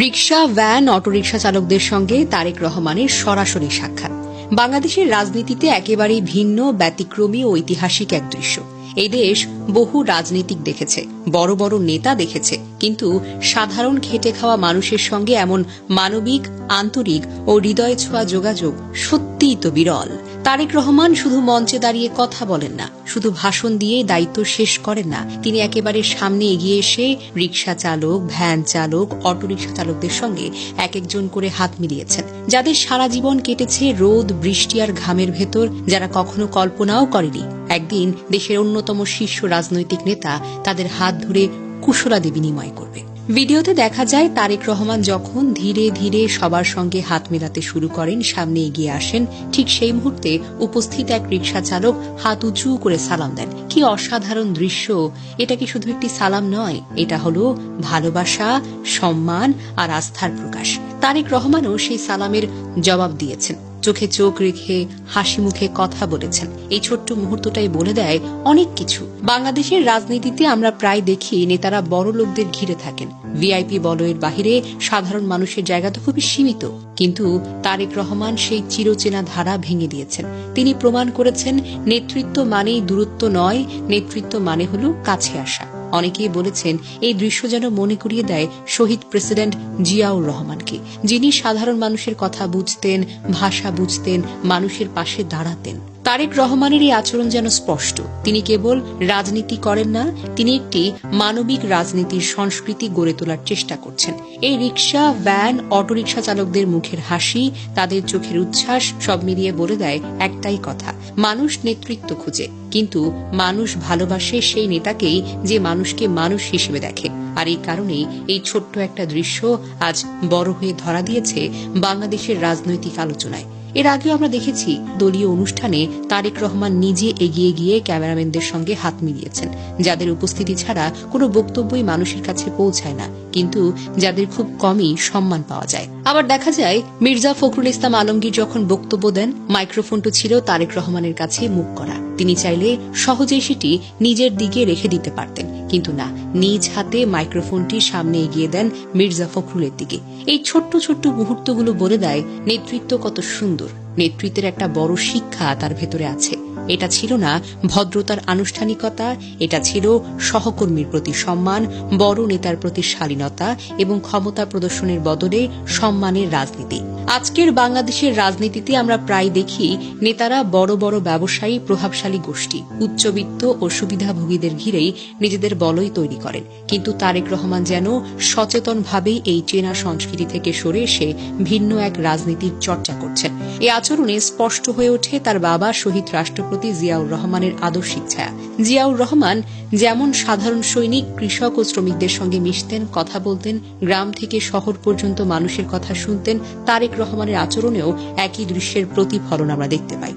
Rickshaw van, autorickshaw চালকদের সঙ্গে তারেক রহমানের সরাসরি সাক্ষাৎ। বাংলাদেশের রাজনীতিতে একেবারেই ভিন্ন, ব্যতিক্রমী ও ঐতিহাসিক এক দৃশ্য। এই দেশ বহু রাজনীতিক দেখেছে, বড় বড় নেতা দেখেছে, কিন্তু সাধারণ খেটে খাওয়া মানুষের সঙ্গে এমন মানবিক, আন্তরিক ও হৃদয় ছোঁয়া যোগাযোগ সত্যিই তো বিরল। তারেক রহমান শুধু মঞ্চে দাঁড়িয়ে কথা বলেন না, শুধু ভাষণ দিয়ে দায়িত্ব শেষ করেন না। তিনি একেবারে সামনে এগিয়ে এসে রিক্সা চালক, ভ্যান চালক, অটোরিকশা চালকদের সঙ্গে এক একজন করে হাত মিলিয়েছেন। যাদের সারা জীবন কেটেছে রোদ, বৃষ্টি আর ঘামের ভেতর, যারা কখনো কল্পনাও করেনি। একদিন দেশের অন্যতম শীর্ষ রাজনৈতিক নেতা তাদের হাত ধরে কুশলাদি বিনিময় করবে। ভিডিওতে দেখা যায়, তারেক রহমান যখন ধীরে ধীরে সবার সঙ্গে হাত মেলাতে শুরু করেন, সামনে এগিয়ে আসেন, ঠিক সেই মুহূর্তে উপস্থিত এক রিক্সা চালক হাত উঁচু করে সালাম দেন। কি অসাধারণ দৃশ্য! এটা কি শুধু একটি সালাম নয়, এটা হলো ভালোবাসা, সম্মান আর আস্থার প্রকাশ। তারেক রহমানও সেই সালামের জবাব দিয়েছেন। চোখে চোখ রেখে, হাসি মুখে কথা বলেছেন। এই ছোট্ট মুহূর্তটাই বলে দেয় অনেক কিছু। বাংলাদেশের রাজনীতিতে আমরা প্রায় দেখি নেতারা বড় লোকদের ঘিরে থাকেন। ভিআইপি বলয়ের বাহিরে সাধারণ মানুষের জায়গা তো খুবই সীমিত। কিন্তু তারেক রহমান সেই চিরচেনা ধারা ভেঙে দিয়েছেন। তিনি প্রমাণ করেছেন, নেতৃত্ব মানেই দূরত্ব নয়, নেতৃত্ব মানে হল কাছে আসা। অনেকেই বলেছেন, এই দৃশ্য যেন মনে করিয়ে দেয় শহীদ প্রেসিডেন্ট জিয়াউর রহমানকে, যিনি সাধারণ মানুষের কথা বুঝতেন, ভাষা বুঝতেন, মানুষের পাশে দাঁড়াতেন। তারেক রহমানের এই আচরণ যেন স্পষ্ট। তিনি কেবল রাজনীতি করেন না, তিনি একটি মানবিক রাজনীতির সংস্কৃতি গড়ে তোলার চেষ্টা করছেন। এই রিক্সা ভ্যান, অটোরিকশা চালকদের মুখের হাসি, তাদের চোখের উচ্ছ্বাস, সব মিলিয়ে বলে দেয় একটাই কথা, মানুষ নেতৃত্ব খুঁজে। কিন্তু মানুষ ভালোবাসে সেই নেতাকেই যে মানুষকে মানুষ হিসেবে দেখে। আর এই কারণেই এই ছোট্ট একটা দৃশ্য আজ বড় হয়ে ধরা দিয়েছে বাংলাদেশের রাজনৈতিক আলোচনায়। এর আগেও আমরা দেখেছি দলীয় অনুষ্ঠানে তারেক রহমান নিজে এগিয়ে গিয়ে ক্যামেরাম্যানদের সঙ্গে হাত মিলিয়েছেন, যাদের উপস্থিতি ছাড়া কোনো বক্তব্যই মানুষের কাছে পৌঁছায় না। কিন্তু যাদের খুব কমই সম্মান পাওয়া যায়। আবার দেখা যায়, মির্জা ফখরুল ইসলাম আলমগীর যখন বক্তব্য দেন মাইক্রোফোনটি ছিল তারেক রহমানের কাছে মুখ করা। তিনি চাইলে সহজেই সেটি নিজের দিকে রেখে দিতে পারতেন। কিন্তু না, নিজ হাতে মাইক্রোফোনটি সামনে এগিয়ে দেন মির্জা ফখরুলের দিকে। এই ছোট্ট ছোট্ট মুহূর্তগুলো বলে দেয়, নেতৃত্ব কত সুন্দর। নেতৃত্বের একটা বড় শিক্ষা তার ভেতরে আছে। এটা ছিল না ভদ্রতার আনুষ্ঠানিকতা, এটা ছিল সহকর্মীর প্রতি সম্মান, বড় নেতার প্রতি শালীনতা এবং ক্ষমতা প্রদর্শনের বদলে সম্মানের রাজনীতি। আজকের বাংলাদেশের রাজনীতিতে আমরা প্রায় দেখি নেতারা বড় বড় ব্যবসায়ী, প্রভাবশালী গোষ্ঠী। উচ্চবিত্ত ও সুবিধাভোগীদের ঘিরেই নিজেদের বলয় তৈরি করেন। কিন্তু তারেক রহমান যেন সচেতনভাবেই এই চেনা সংস্কৃতি থেকে সরে এসে ভিন্ন এক রাজনীতির চর্চা করছেন। এই আচরণে স্পষ্ট হয়ে ওঠে তার বাবা, শহীদ রাষ্ট্রপতি জিয়াউর রহমানের আদর্শিক ছায়া। জিয়াউর রহমান যেমন সাধারণ সৈনিক, কৃষক ও শ্রমিকদের সঙ্গে মিশতেন, কথা বলতেন, গ্রাম থেকে শহর পর্যন্ত মানুষের কথা শুনতেন, তারেক রহমানের আচরণেও একই দৃশ্যের প্রতিফলন আমরা দেখতে পাই।